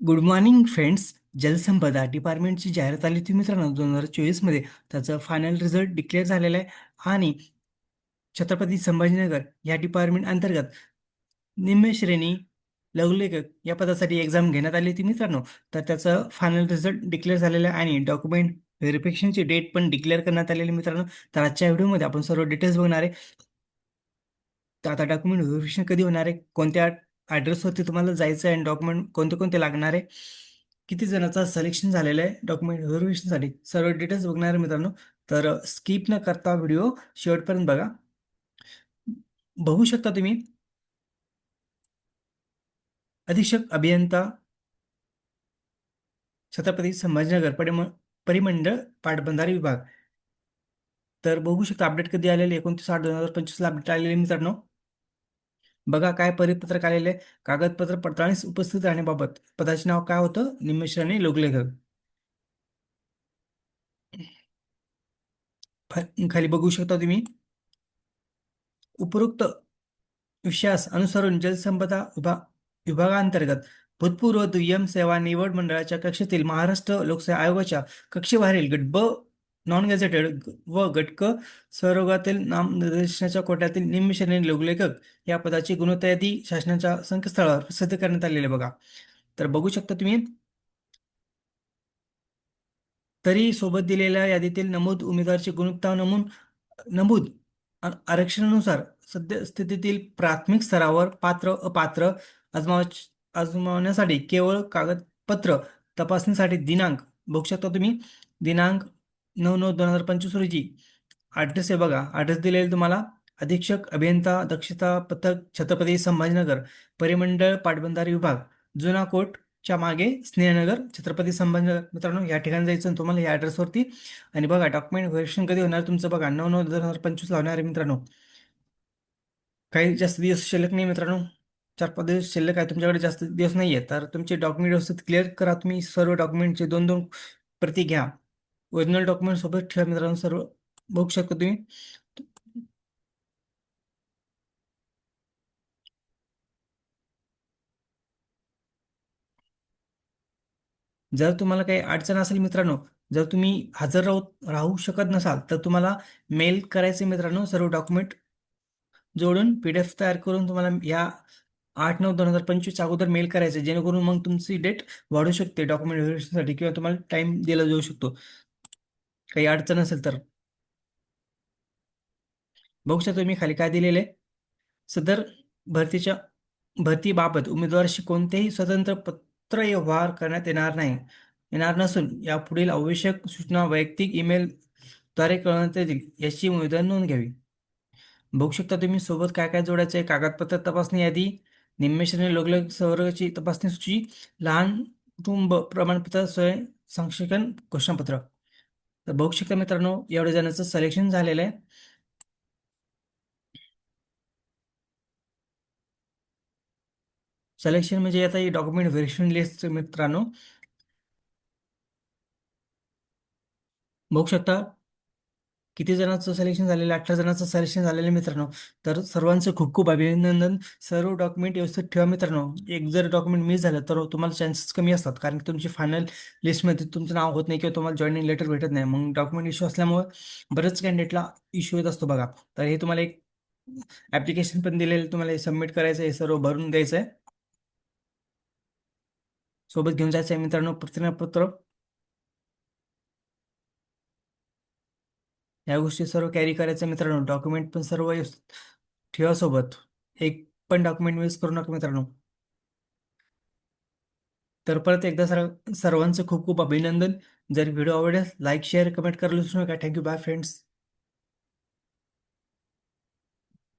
Good morning friends जलसंपदा डिपार्टमेंटची जाहिरात आली होती मित्रांनो दोन हजार चोवीसमध्ये त्याचं फायनल रिझल्ट डिक्लेअर झालेलं आहे. आणि छत्रपती संभाजीनगर या डिपार्टमेंट अंतर्गत निम्न श्रेणी लघुलेखक या पदासाठी एक्झाम घेण्यात आली होती मित्रांनो. तर त्याचं फायनल रिझल्ट डिक्लेअर झालेलं आहे आणि डॉक्युमेंट व्हेरिफिकेशनची डेट पण डिक्लेअर करण्यात आलेली मित्रांनो. तर आजच्या व्हिडिओमध्ये आपण सर्व डिटेल्स बघणार आहे. तर आता डॉक्युमेंट व्हेरिफिकेशन कधी होणार आहे? कोणत्या ॲड्रेसवरती तुम्हाला जायचं आहे आणि डॉक्युमेंट कोणते कोणते लागणार आहे. किती जणांचा सलेक्शन झालेलं आहे डॉक्युमेंट व्हेरिफिकेशनसाठी सर्व डिटेल्स बघणार आहे मित्रांनो. तर स्किप न करता व्हिडिओ शेवटपर्यंत बघा. बघू शकता तुम्ही. अधीक्षक अभियंता छत्रपती संभाजीनगर परिम परिमंडळ पाटबंधारे विभाग. तर बघू शकता अपडेट कधी आलेले एकोणतीस आठ दोन हजार पंचवीसला अपडेट आलेले मित्रांनो. बघा काय परिपत्रक आलेले कागदपत्र पडताळणीस उपस्थित राहण्याबाबत. पदाचे नाव काय होतं? निमिश्राने लोकलेखक. खाली बघू शकता तुम्ही. उपरोक्त विषयास अनुसरून जलसंपदा विभा विभागांतर्गत भूतपूर्व दुय्यम सेवा निवड मंडळाच्या कक्षेतील महाराष्ट्र लोकसेवा आयोगाच्या कक्षेबाहेरील गट ब नॉन गॅझेटेड व गटक स्वरोगातील नामनिर्देशनाच्या कोट्यातील निम्मश्रेणी लघुलेखक या पदाची गुणवत्ता यादी शासनाच्या संकेतस्थळावर प्रसिद्ध करण्यात आलेले बघा तर बघू शकता तुम्ही तरी सोबत दिलेल्या यादीतील नमूद उमेदवारची गुणवत्ता नमून नमूद आरक्षणानुसार सद्य स्थितीतील प्राथमिक स्तरावर पात्र अपात्र आजमाव आजमावण्यासाठी केवळ कागदपत्र तपासणीसाठी दिनांक बघू शकता तुम्ही दिनांक नऊ नऊ दोन हजार पंचवीस रोजी. ॲड्रेस आहे बघा. ॲड्रेस दिलेले तुम्हाला. अधीक्षक अभियंता दक्षता पथक छत्रपती संभाजीनगर परिमंडळ पाटबंधारे विभाग जुना कोटच्या मागे स्नेहनगर छत्रपती संभाजीनगर. मित्रांनो या ठिकाणी जायचं तुम्हाला या ॲड्रेसवरती आणि बघा डॉक्युमेंट व्हेरिफिकेशन कधी होणार तुमचं बघा. नऊ नऊ दोन हजार पंचवीस लावणार आहे मित्रांनो. काही जास्त दिवस शिल्लक नाही मित्रांनो. चार पाच दिवस शिल्लक आहे. तुमच्याकडे जास्त दिवस नाही आहे तर तुमचे डॉक्युमेंट व्यवस्थित क्लिअर करा तुम्ही. सर्व डॉक्युमेंटचे दोन दोन प्रती घ्या. ओरिजिनल डॉक्युमेंट सोबत ठेवा मित्रांनो सर्व बघू शकता तुम्ही. जर तुम्हाला काही अडचण असेल मित्रांनो जर तुम्ही हजर राहू राहू शकत नसाल तर तुम्हाला मेल करायचे मित्रांनो सर्व डॉक्युमेंट जोडून पी डी एफ तयार करून तुम्हाला या आठ नऊ दोन हजार पंचवीस अगोदर मेल करायचे जेणेकरून मग तुमची डेट वाढू शकते डॉक्युमेंट व्हेरिफिकेशनसाठी किंवा तुम्हाला टाइम दिला जाऊ शकतो. काही अडचण असेल तर. बघू शकता तुम्ही खाली काय दिलेले सदर भरतीच्या भरतीबाबत उमेदवाराशी कोणतेही स्वतंत्र पत्र व्यवहार करण्यात येणार नाही. येणार नसून यापुढील आवश्यक सूचना वैयक्तिक ईमेलद्वारे कळवण्यात येतील याची उमेदवार नोंद घ्यावी. बघू शकता तुम्ही सोबत काय काय जोडायचं आहे? कागदपत्र तपासणी यादी निम्मेश्रेणी श्रेणी संवर्गाची तपासणी सूची लहान कुटुंब प्रमाणपत्र स्वयं संक्षेपण घोषणापत्र. तर बघू शकता मित्रांनो एवढ्या जणांचं सिलेक्शन झालेलं आहे. सिलेक्शन म्हणजे आता ही डॉक्युमेंट व्हेरिफिकेशन लिस्ट मित्रांनो. बघू शकता किती जणांचं सिलेक्शन झालेलं अठरा जणांचं सिलेक्शन झालेलं मित्रांनो. तर सर्वांचं खूप खूप अभिनंदन. सर्व डॉक्युमेंट व्यवस्थित ठेवा मित्रांनो. एक जर डॉक्युमेंट मिस झालं तर तुम्हाला चान्सेस कमी असतात. कारण की तुमची फायनल लिस्टमध्ये तुमचं नाव होत नाही किंवा तुम्हाला जॉईनिंग लेटर भेटत नाही. मग डॉक्युमेंट इश्यू असल्यामुळे बरेच कॅन्डिडेटला इश्यू येत असतो बघा. तर हे तुम्हाला एक ॲप्लिकेशन पण दिलेलं तुम्हाला हे सबमिट करायचं आहे. सर्व भरून द्यायचं आहे. सोबत घेऊन जायचं आहे मित्रांनो. प्रतिज्ञापत्र या गोष्टी सर्व कॅरी करायचं मित्रांनो. डॉक्युमेंट पण सर्व ठेवा सोबत. एक पण डॉक्युमेंट मिस करू नका मित्रांनो. तर परत एकदा सर्व सर्वांचं खूप खूप अभिनंदन. जर व्हिडिओ आवडेल लाईक शेअर कमेंट करायला विसरू नका. Thank you bye friends